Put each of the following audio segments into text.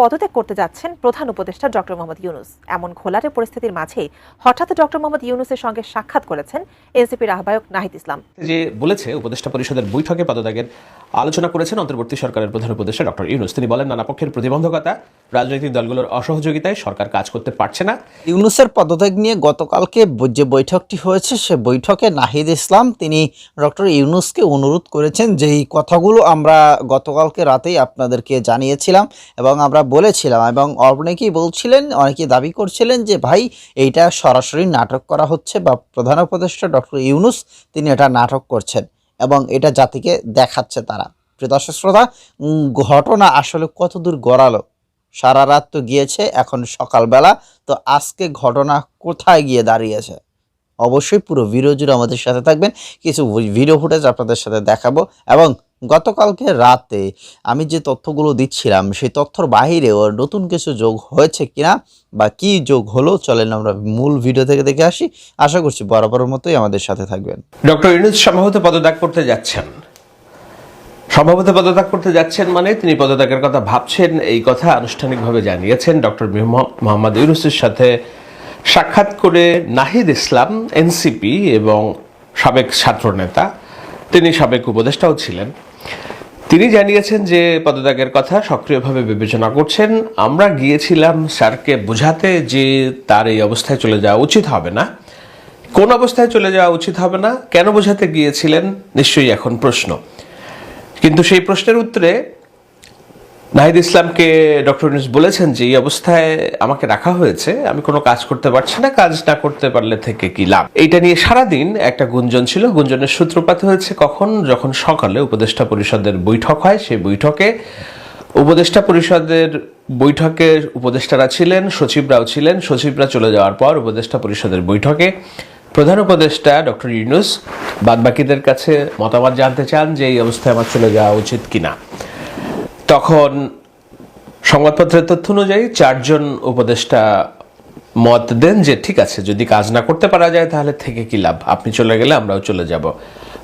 পদত্যাগ করতে যাচ্ছেন প্রধান উপদেষ্টা ডক্টর মোহাম্মদ ইউনুস। এমন ঘোলাটে পরিস্থিতির মাঝে হঠাৎ ডক্টর মোহাম্মদ ইউনুসের সঙ্গে সাক্ষাৎ করেছেন এনসিপির আহ্বায়ক নাহিদ ইসলাম। যে বলেছে উপদেষ্টা পরিষদের বৈঠকে পদত্যাগের আলোচনা করেছেন অন্তর্বর্তী সরকারের প্রধান উপদেষ্টা ডক্টর ইউনুস। তিনি বলেন নানা পক্ষের প্রতিবন্ধকতা রাজনৈতিক দলগুলোর অসহযোগিতায় সরকার কাজ করতে পারছে না। ইউনুসের পদত্যাগ নিয়ে গতকালকে যে বৈঠকটি হয়েছে সে বৈঠকে নাহিদ ইসলাম তিনি ডক্টর ইউনুসকে অনুরোধ করেছেন যে এই কথাগুলো আমরা গতকালকে রাতেই আপনাদেরকে জানিয়েছিলাম এবং আমরা বলেছিলাম এবং অনেকেই বলছিলেন অনেকেই দাবি করছিলেন যে, ভাই, এইটা সরাসরি নাটক করা হচ্ছে বা প্রধান উপদেষ্টা ডক্টর ইউনুস, তিনি এটা নাটক করছেন এবং এটা জাতিকে দেখাচ্ছে তারা। প্রিয় দর্শক শ্রোতা ঘটনা আসলে কতদূর গড়ালো? সারা রাত তো গিয়েছে, এখন সকালবেলা, তো আজকে ঘটনা কোথায় গিয়ে দাঁড়িয়েছে? অবশ্যই পুরো ভিডিও জুড়ে আমাদের সাথে থাকবেন। কিছু ভিডিও ফুটেজ আপনাদের সাথে দেখাবো এবং গতকালকে রাতে আমি যে তথ্যগুলো দিচ্ছিলাম, সেই তথ্যর বাহিরেও নতুন কিছু যোগ হয়েছে কিনা বা কি যোগ হলো, চলেন আমরা মূল ভিডিও থেকে দেখে আসি। আশা করছি বরাবরের মতোই আমাদের সাথে থাকবেন। ডক্টর ইউনুস সম্ভবত পদত্যাগ করতে যাচ্ছেন। সম্ভবত পদত্যাগ করতে যাচ্ছেন মানে তিনি পদত্যাগের কথা ভাবছেন, এই কথা আনুষ্ঠানিকভাবে জানিয়েছেন ডক্টর মোহাম্মদ ইউনুসের সাথে সাক্ষাৎ করে নাহিদ ইসলাম, এনসিপি এবং সাবেক ছাত্রনেতা। তিনি সাবেক উপদেষ্টাও ছিলেন। তিনি জানিয়েছেন যে পদত্যাগের কথা সক্রিয়ভাবে বিবেচনা করছেন। আমরা গিয়েছিলাম স্যারকে বোঝাতে যে তার এই অবস্থায় চলে যাওয়া উচিত হবে না। কোন অবস্থায় চলে যাওয়া উচিত হবে না? কেন বোঝাতে গিয়েছিলেন? নিশ্চয়ই এখন প্রশ্ন। কিন্তু সেই প্রশ্নের উত্তরে নাহিদ ইসলামকে ডক্টর ইউনুস বলেছেন যে, এই অবস্থায় আমাকে রাখা হয়েছে, আমি কোনো কাজ করতে পারছি না, কাজ না করতে পারলে থেকে কি লাভ? এইটা নিয়ে সারাদিন একটা গুঞ্জন ছিল। গুঞ্জনের সূত্রপাত হয়েছে কখন? যখন সকালে উপদেষ্টা পরিষদের বৈঠক হয়, সেই বৈঠকে উপদেষ্টা পরিষদের বৈঠকে উপদেষ্টারা ছিলেন, সচিবরাও ছিলেন। সচিবরা চলে যাওয়ার পর উপদেষ্টা পরিষদের বৈঠকে প্রধান উপদেষ্টা ডক্টর ইউনুস বাদবাকিদের কাছে মতামত জানতে চান যে, এই অবস্থায় আমার চলে যাওয়া উচিত কিনা? তখন সংবাদপত্রের তথ্য অনুযায়ী চারজন উপদেষ্টা মত দেন যে, ঠিক আছে, যদি কাজ না করতে পারা যায় তাহলে থেকে কি লাভ? আপনি চলে গেলে আমরাও চলে যাব।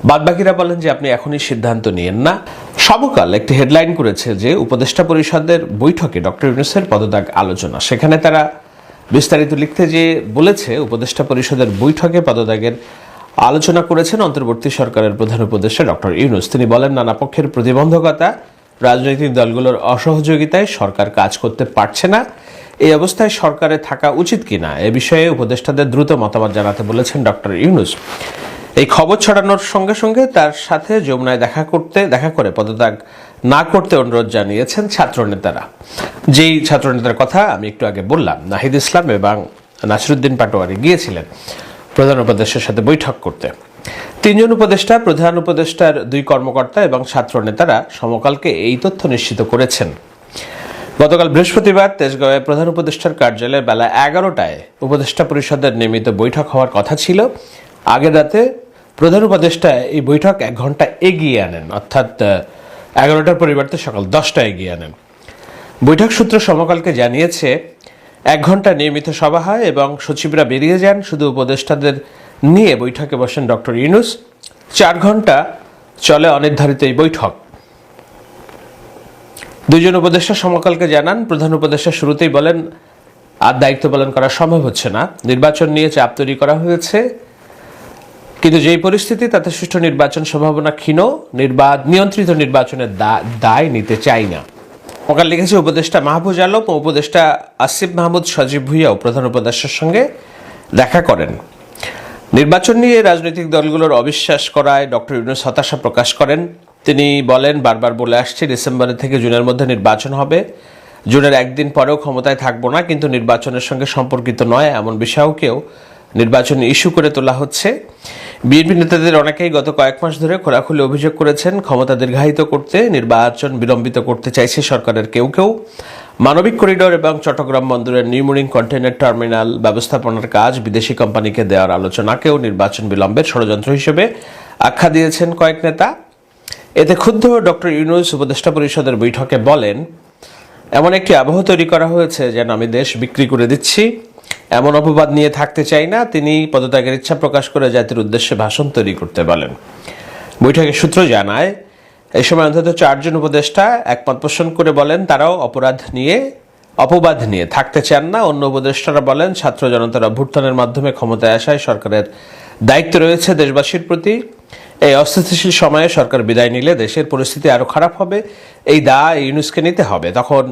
বাদবাকিরা বলেন যে, আপনি এখনই সিদ্ধান্ত নিয়েন না। সমকাল একটি হেডলাইন করেছে যে, উপদেষ্টা পরিষদের বৈঠকে ডক্টর ইউনুসের পদত্যাগ আলোচনা। সেখানে তারা বিস্তারিত লিখতে যে, বলেছে, উপদেষ্টা পরিষদের বৈঠকে পদত্যাগের আলোচনা করেছেন অন্তর্বর্তী সরকারের প্রধান উপদেষ্টা ডক্টর ইউনুস। তিনি বলেন, নানা পক্ষের প্রতিবন্ধকতা রাজনৈতিক দলগুলোর অসহযোগিতায় সরকার কাজ করতে পারছে না। এই অবস্থায় সরকারে থাকা উচিত কিনা এ বিষয়ে উপদেষ্টাদের দ্রুত মতামত জানাতে বলেছেন ডক্টর ইউনুস। এই খবর ছড়ানোর সঙ্গে সঙ্গে তার সাথে যমুনায় দেখা করতে, দেখা করে পদত্যাগ না করতে অনুরোধ জানিয়েছেন ছাত্রনেতারা। যেই ছাত্রনেতার কথা আমি একটু আগে বললাম, নাহিদ ইসলাম এবং নাসিরুদ্দিন পাটোয়ারি গিয়েছিলেন প্রধান উপদেষ্টার সাথে বৈঠক করতে। তিনজন উপদেষ্টা, প্রধান উপদেষ্টার দুই কর্মকর্তা এবং ছাত্র নেতারা সমকালকে এই তথ্য নিশ্চিত করেছেন। গতকাল বৃহস্পতিবার তেজগাঁওয়ে প্রধান উপদেষ্টার কার্যালয়ে বেলা এগারোটায় উপদেষ্টা পরিষদের নিয়মিত বৈঠক হওয়ার কথা ছিল। আগের রাতে প্রধান উপদেষ্টা এই বৈঠক এক ঘণ্টা এগিয়ে আনেন, অর্থাৎ এগারোটার পরিবর্তে সকাল দশটায় এগিয়ে আনেন। বৈঠক সূত্র সমকালকে জানিয়েছে, এক ঘণ্টা নিয়মিত সভা হয় এবং সচিবরা বেরিয়ে যান। শুধু উপদেষ্টাদের নিয়ে বৈঠকে বসেন ডক্টর ইউনুস। চার ঘণ্টা চলে অনির্ধারিত এই বৈঠক। দুজন উপদেষ্টা সমকালকে জানান, প্রধান উপদেষ্টা শুরুতেই বলেন, আর দায়িত্ব পালন করা সম্ভব হচ্ছে না। নির্বাচন নিয়ে চাপ তৈরি করা হয়েছে। কিন্তু যেই পরিস্থিতি, তাতে সুষ্ঠু নির্বাচন সম্ভাবনা ক্ষীণ নির্বাদ নিয়ন্ত্রিত নির্বাচনের দায় নিতে চাই না। ওখানে লিখেছে, উপদেষ্টা মাহবুজ আলম ও উপদেষ্টা আসিফ মাহমুদ সজীব ভুইয়াও প্রধান উপদেষ্টার সঙ্গে দেখা করেন। নির্বাচন নিয়ে রাজনৈতিক দলগুলোর অবিশ্বাস করায় ডক্টর ইউনুস হতাশা প্রকাশ করেন। তিনি বলেন, বারবার বলে আসছে ডিসেম্বরের থেকে জুনের মধ্যে নির্বাচন হবে। জুনের একদিন পরেও ক্ষমতায় থাকব না, কিন্তু নির্বাচনের সঙ্গে সম্পর্কিত নয় এমন বিষয়কেও নির্বাচন ইস্যু করে তোলা হচ্ছে। বিএনপি নেতাদের অনেকেই গত কয়েক মাস ধরে খোলাখুলি অভিযোগ করেছেন, ক্ষমতা দীর্ঘায়িত করতে, নির্বাচন বিলম্বিত করতে চাইছে সরকারের কেউ কেউ। মানবিক করিডোর এবং চট্টগ্রাম বন্দরের নিউমুরিং কন্টেইনার টার্মিনাল ব্যবস্থাপনার কাজ বিদেশি কোম্পানিকে দেওয়ার আলোচনাকেও নির্বাচন বিলম্বের ষড়যন্ত্র হিসেবে আখ্যা দিয়েছেন কয়েক নেতা। এতে ক্ষুব্ধ ডক্টর ইউনুস উপদেষ্টা পরিষদের বৈঠকে বলেন, এমন একটি আবহ তৈরি করা হয়েছে যেন আমি দেশ বিক্রি করে দিচ্ছি। এমন অপবাদ নিয়ে থাকতে চাই না। তিনি পদত্যাগের ইচ্ছা প্রকাশ করে জাতির উদ্দেশ্যে ভাষণ তৈরি করতে বলেন। বৈঠকের সূত্র জানায় এই সময় অন্তত চারজন উপদেষ্টা একমত পোষণ করে বলেন, তারাও অপরাধ নিয়ে, অপবাদ নিয়ে থাকতে চান না। অন্য উপদেষ্টারা বলেন, ছাত্র জনতার অভ্যুত্থানের মাধ্যমে ক্ষমতায় আসায় সরকারের দায়িত্ব রয়েছে দেশবাসীর প্রতি। এই অস্থিতিশীল সময়ে সরকার বিদায় নিলে দেশের পরিস্থিতি আরও খারাপ হবে। এই দা ইউনুসকে নিতে হবে। তখন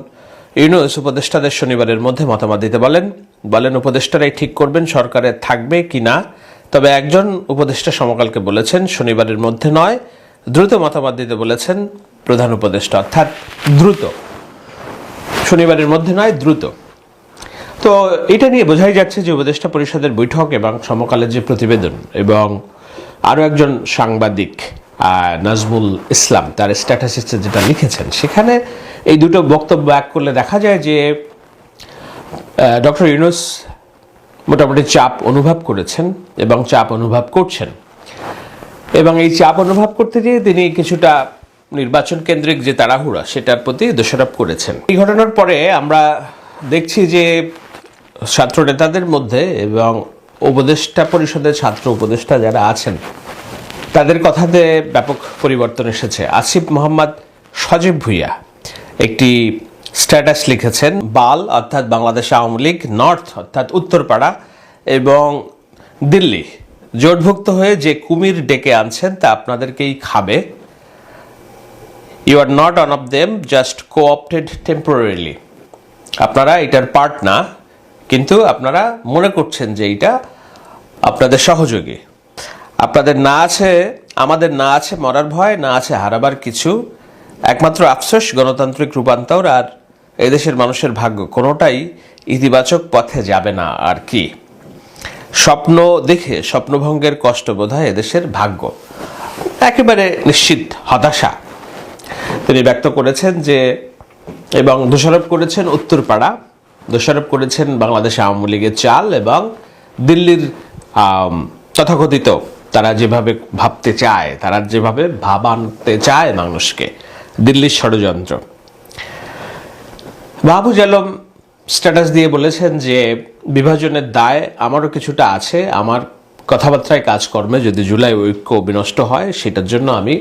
ইউনুস উপদেষ্টাদের শনিবারের মধ্যে মতামত দিতে বলেন বলেন উপদেষ্টারাই ঠিক করবেন, সরকারে থাকবে কি না? তবে একজন উপদেষ্টা সমকালকে বলেছেন, শনিবারের মধ্যে নয় দ্রুত মতামত দিতে বলেছেন প্রধান উপদেষ্টা, অর্থাৎ দ্রুত। শনিবারের মধ্যে নয়, দ্রুত। তো এটা নিয়ে বোঝাই যাচ্ছে যে উপদেষ্টা পরিষদের বৈঠক এবং সমকালের যে প্রতিবেদন এবং আরও একজন সাংবাদিক নাজমুল ইসলাম, তার স্ট্যাটাসিসে যেটা লিখেছেন, সেখানে এই দুটো বক্তব্য এক করলে দেখা যায় যে ডক্টর ইউনুস মোটামুটি চাপ অনুভব করেছেন এবং চাপ অনুভব করছেন। এবং এই চাপ অনুভব করতে গিয়ে তিনি কিছুটা নির্বাচন কেন্দ্রিক যে তাড়াহুড়া, সেটার প্রতি দোষারোপ করেছেন। এই ঘটনার পরে আমরা দেখছি যে ছাত্র নেতাদের মধ্যে এবং উপদেষ্টা পরিষদের ছাত্র উপদেষ্টা যারা আছেন, তাদের কথাতে ব্যাপক পরিবর্তন এসেছে। আসিফ মোহাম্মদ সজীব ভুইয়া একটি স্ট্যাটাস লিখেছেন, বাল অর্থাৎ বাংলাদেশ আওয়ামী লীগ, নর্থ অর্থাৎ উত্তরপাড়া এবং দিল্লি। জোটভুক্ত হয়ে যে কুমির ডেকে আনছেন তা আপনাদেরকেই খাবে। You are not one of them just coopted temporarily আপনারা এটার পার্ট না, কিন্তু আপনারা মনে করছেন যে এটা আপনাদের সহযোগী। আপনাদের না আছে, আমাদের না আছে মরার ভয়, না আছে হারাবার কিছু। একমাত্র আফসোস, গণতান্ত্রিক রূপান্তর আর এদেশের মানুষের ভাগ্য। কোনোটাই ইতিবাচক পথে যাবে না, আর কি? স্বপ্ন দেখে স্বপ্নভঙ্গের কষ্ট বোধ হয় এদেশের ভাগ্য। একেবারে নিশ্চিত, হতাশা। তিনি ব্যক্ত করেছেন যে, এবং দোষারোপ করেছেন উত্তরপাড়া, দোষারোপ করেছেন বাংলাদেশ আওয়ামী লীগের চাল এবং দিল্লির তথাকথিত তারা যেভাবে ভাবতে চায়, তারা যেভাবে ভাবানতে চায় মানুষকে, দিল্লির ষড়যন্ত্র। মাহবুজ আলম স্ট্যাটাস দিয়ে বলেছেন যে বিভাজনের দায় আমারও কিছুটা আছে। আমার কথাবার্তায় কাজকর্মে যদি জুলাই ঐক্য বিনষ্ট হয়, সেটার জন্য আমি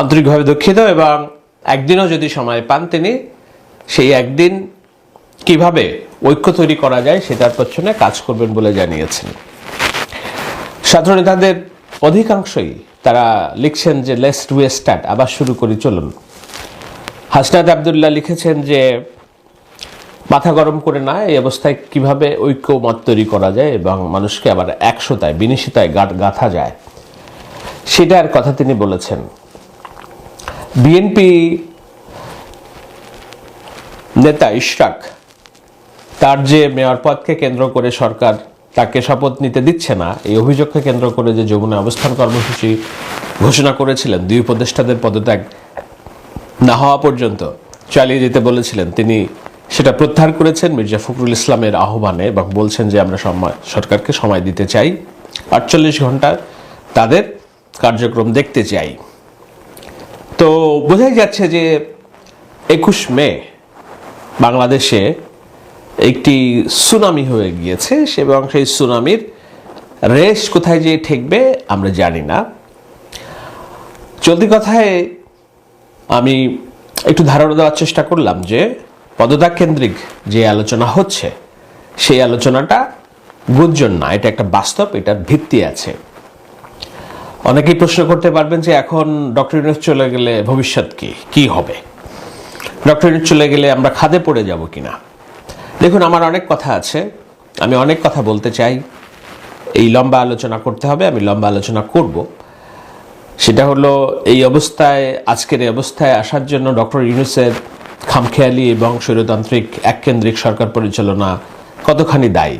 আন্তরিকভাবে দুঃখিত এবং একদিনও যদি সময় পান তিনি, সেই একদিন কীভাবে ঐক্য তৈরি করা যায় সেটার পেছনে কাজ করবেন বলে জানিয়েছেন। সাধারণ নেতাদের অধিকাংশই তারা লিখছেন যে লেস্ট টু স্টার্ট আবার শুরু করি, চলুন। হাসনাদ আবদুল্লাহ লিখেছেন যে মাথা গরম করে না, এই অবস্থায় কীভাবে ঐক্য মত তৈরি করা যায় এবং মানুষকে আবার একশোতায়, বিনিশিতায় গাঁথা যায়? সেটার কথা তিনি বলেছেন। বিএনপি নেতা ইশরাক, তার যে মেয়র পদকে কেন্দ্র করে সরকার তাকে শপথ নিতে দিচ্ছে না, এই অভিযোগকে কেন্দ্র করে যে যমুনা অবস্থান কর্মসূচি ঘোষণা করেছিলেন, দুই উপদেষ্টাদের পদত্যাগ না হওয়া পর্যন্ত, চালিয়ে যেতে বলেছিলেন। তিনি সেটা প্রত্যাহার করেছেন মির্জা ফখরুল ইসলামের আহ্বানে এবং বলছেন যে আমরা সরকারকে সময় দিতে চাই। আটচল্লিশ ঘণ্টা তাদের কার্যক্রম দেখতে চাই। তো বোঝাই যাচ্ছে যে একুশ মে বাংলাদেশে একটি সুনামি হয়ে গিয়েছে এবং সেই সুনামির রেশ কোথায় যে ঠেকবে আমরা জানি না। চলতি কথায় আমি একটু ধারণা দেওয়ার চেষ্টা করলাম যে পদত্যাগ কেন্দ্রিক যে আলোচনা হচ্ছে, সেই আলোচনাটা গুঞ্জন না, এটা একটা বাস্তব, এটার ভিত্তি আছে। অনেকেই প্রশ্ন করতে পারবেন যে এখন ডক্টর ইউনুস চলে গেলে ভবিষ্যৎ কি? কি হবে? ডক্টর ইউনুস চলে গেলে আমরা খাদে পড়ে যাব কিনা? দেখুন, আমার অনেক কথা আছে, আমি অনেক কথা বলতে চাই। এই লম্বা আলোচনা করতে হবে, আমি লম্বা আলোচনা করব। সেটা হলো, এই অবস্থায়, আজকের এই অবস্থায় আসার জন্য ডক্টর ইউনুসের খামখেয়ালি এবং স্বৈরতান্ত্রিক এককেন্দ্রিক সরকার পরিচালনা কতখানি দায়ী?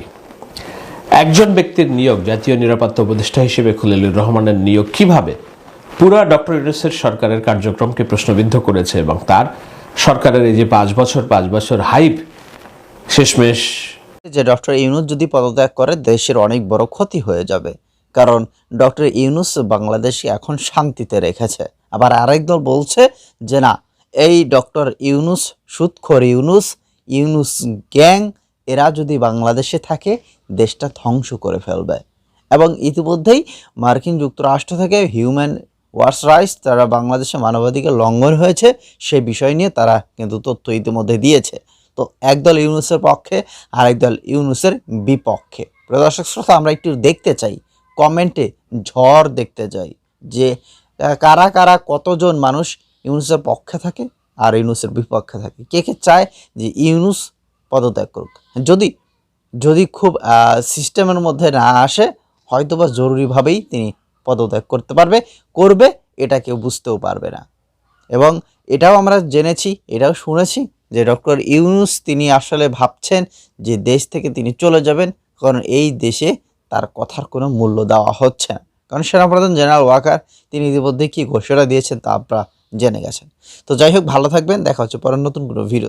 একজন ব্যক্তির নিয়োগ জাতীয় নিরাপত্তা উপদেষ্টা হিসেবে খলিলুর রহমানের নিয়োগ কীভাবে? পুরা ডক্টর ইউনুসের সরকারের কার্যক্রমকে প্রশ্নবিদ্ধ করেছে এবং তার সরকারের এই যে পাঁচ বছর পাঁচ বছর হাইপ, শেষমেশ যে ডক্টর ইউনুস যদি পদত্যাগ করে, দেশের অনেক বড় ক্ষতি হয়ে যাবে। কারণ ডক্টর ইউনুস বাংলাদেশকে এখন শান্তিতে রেখেছে। আবার আরেক দল বলছে যে, না এই ডক্টর ইউনুস, সুৎখর ইউনুস ইউনুস গ্যাং, এরা যদি বাংলাদেশে থাকে, দেশটা ধ্বংস করে ফেলবে। এবং ইতিমধ্যেই মার্কিন যুক্তরাষ্ট্র থেকে হিউম্যান ওয়ার্স রাইটস, তারা বাংলাদেশে মানবাধিকার লঙ্ঘন হয়েছে, সে বিষয় নিয়ে তারা কিন্তু তথ্য ইতিমধ্যে দিয়েছে। তো একদল ইউনুসের পক্ষে আর একদল ইউনুসের বিপক্ষে। প্রিয় দর্শক শ্রোতা, আমরা একটু দেখতে চাই, কমেন্টে ঝড় দেখতে চাই যে কারা কারা কতজন মানুষ ইউনুসের পক্ষে থাকে আর ইউনুসের বিপক্ষে থাকে। কে কে চায় যে ইউনুস পদত্যাগ করুক? যদি যদি খুব সিস্টেমের মধ্যে না আসে, হয়তোবা জরুরিভাবেই তিনি পদত্যাগ করতে পারবে, করবে, এটা কেউ বুঝতেও পারবে না। এবং এটাও আমরা জেনেছি, এটাও শুনেছি যে ডক্টর ইউনুস তিনি আসলে ভাবছেন যে দেশ থেকে তিনি চলে যাবেন, কারণ এই দেশে তার কথার কোনো মূল্য দেওয়া হচ্ছে না। কারণ সেনাপ্রধান জেনারেল ওয়াকার তিনি ইতিমধ্যে কী ঘোষণা দিয়েছেন তা আপনারা জেনে গেছেন। তো যাই হোক ভালো থাকবেন দেখা হচ্ছে পরের নতুন কোনো ভিডিও